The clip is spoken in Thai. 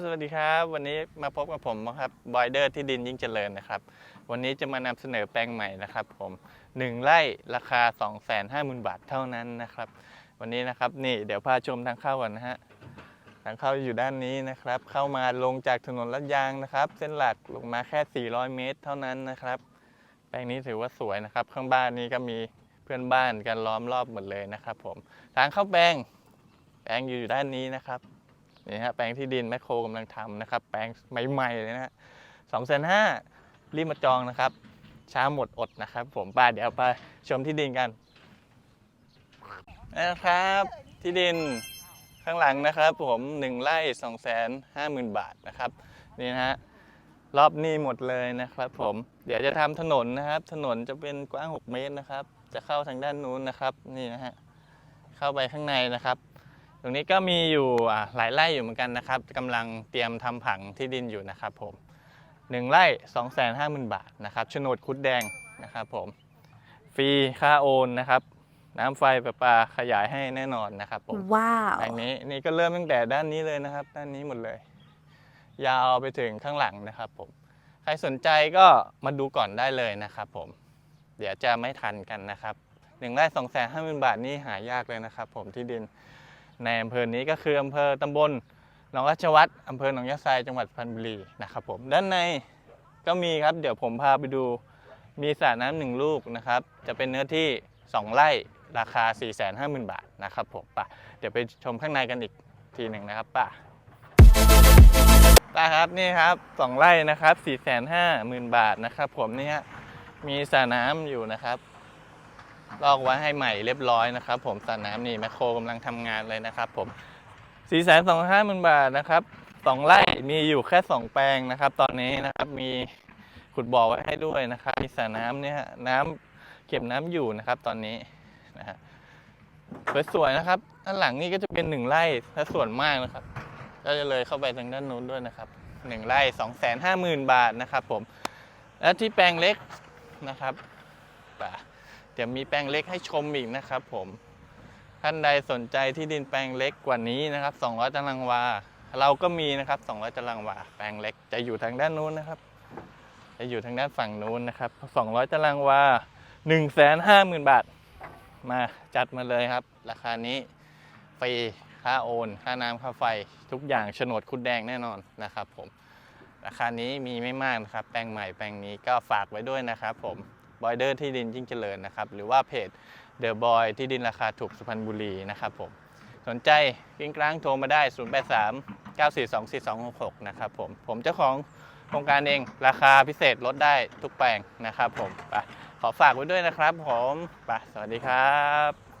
สวัสดีครับ วันนี้มาพบกับผมนะครับบอยเดอร์ที่ดินยิ่งเจริญนะครับ วันนี้จะมานำเสนอแปลงใหม่นะครับ ผม1ไร่ราคา 250,000 บาทเท่านั้นนะครับ วันนี้นะครับนี่เดี๋ยวพาชมทางเข้าก่อนนะฮะทางเข้าอยู่ด้านนี้นะครับ เข้ามาลงจากถนนลาดยางนะครับ เส้นหลักลงมาแค่ 400 เมตร เท่านั้นนะครับ แปลงนี้ถือว่าสวยนะครับ ข้างบ้านนี้ก็มีเพื่อนบ้านกันล้อมรอบหมดเลยนะครับ ผมทางเข้าแปลงแปลงอยู่ด้านนี้นะครับ นี่ฮะแปลงที่ดินแมคโครกำลังทำนะครับ แปลงใหม่ๆเลยนะสองแสนห้ารีบมาจองนะครับ ช้าหมดอดนะครับ ผมป้าเดี๋ยวไปชมที่ดินกันนะครับ ที่ดินข้างหลังนะครับผมหนึ่งไร่สองแสนห้าหมื่นบาทนะครับนี่นะฮะรอบนี้หมดเลยนะครับ ผมเดี๋ยวจะทำถนนนะครับ ถนนจะเป็นกว้าง 6 เมตรนะครับ จะเข้าทางด้านนู้นนะครับ นี่นะฮะเข้าไปข้างในนะครับ ตรงนี้ก็มีอยู่อะหลายไร่อยู่เหมือนกันนะครับกำลังเตรียมทำผังที่ดินอยู่นะครับผมหนึ่งไร่2 5 0 0 0 0 บาทนะครับโฉนดคุดแดงนะครับผมฟรีค่าโอนนะครับน้ำไฟประปาขยายให้แน่นอนนะครับผมว้าวแปลงนี้นี่ก็เริ่มตั้งแต่ด้านนี้เลยนะครับ ด้านนี้หมดเลย ยาวไปถึงข้างหลังนะครับผมใครสนใจก็มาดูก่อนได้เลยนะครับผม เดี๋ยวจะไม่ทันกันนะครับหนึ่งไร่สองแสนห้าหมื่นบาทนี่หายากเลยนะครับผมที่ดิน ในอำเภอนี้ก็คืออำเภอตำบลหนองราชวัตรอำเภอหนองยะไซจังหวัดพรรณบุรีนะครับผมด้านในก็มีครับเดี๋ยวผมพาไปดูมีสระน้ำหนึ่งลูกนะครับ จะเป็นเนื้อที่ 2 ไร่ราคา 450,000 บาทนะครับผมป่ะเดี๋ยวไปชมข้างในกันอีกทีหนึ่งนะครับป่ะป่ะครับนี่ครับ2ไร่นะครับ450,000 บาทนะครับผมนี่ฮะมีสระน้ำอยู่นะครับ ลอกไว้ให้ใหม่เรียบร้อยนะครับ ผมสระน้ำนี่แมคโครกำลังทำงานเลยนะครับ ผมสี่แสนสองห้าหมื่นบาทนะครับสองไร่มีอยู่แค่สองแปลงนะครับ ตอนนี้นะครับมีขุดบ่อไว้ให้ด้วยนะครับมีสระน้ำเนี่ยน้ำเก็บน้ำอยู่นะครับ ตอนนี้นะฮะสวยๆนะครับด้านหลังนี่ก็จะเป็นหนึ่งไร่ถ้าส่วนมากนะครับ ก็จะเลยเข้าไปทางด้านนู้นด้วยนะครับหนึ่งไร่สองแสนห้าหมื่นบาทนะครับ ผม และที่แปลงเล็กนะครับป่ะ เดี๋ยวมีแปลงเล็กให้ชมอีกนะครับผม ท่านใดสนใจที่ดินแปลงเล็กกว่านี้นะครับ 200 ตารางวา เราก็มีนะครับ 200 ตารางวา แปลงเล็กจะอยู่ทางด้านนู้นนะครับ จะอยู่ทางด้านฝั่งนู้นนะครับ 200 ตารางวา 150,000 บาท มาจัดมาเลยครับ ราคานี้ฟรี ค่าโอน ค่าน้ำค่าไฟ ทุกอย่างโฉนดคุดแดงแน่นอนนะครับผม ราคานี้มีไม่มากนะครับ แปลงใหม่แปลงนี้ก็ฝากไว้ด้วยนะครับผม บอยเดอร์ที่ดินยิ่งเจริญนะครับ หรือว่าเพจเดอะบอยที่ดินราคาถูกสุพรรณบุรีนะครับผมสนใจกิ้งกลางโทรมาได้ 083 942 4266 นะครับผม ผมเจ้าของโครงการเองราคาพิเศษลดได้ทุกแปลงนะครับผมไปขอฝากไว้ด้วยนะครับผมไปสวัสดีครับ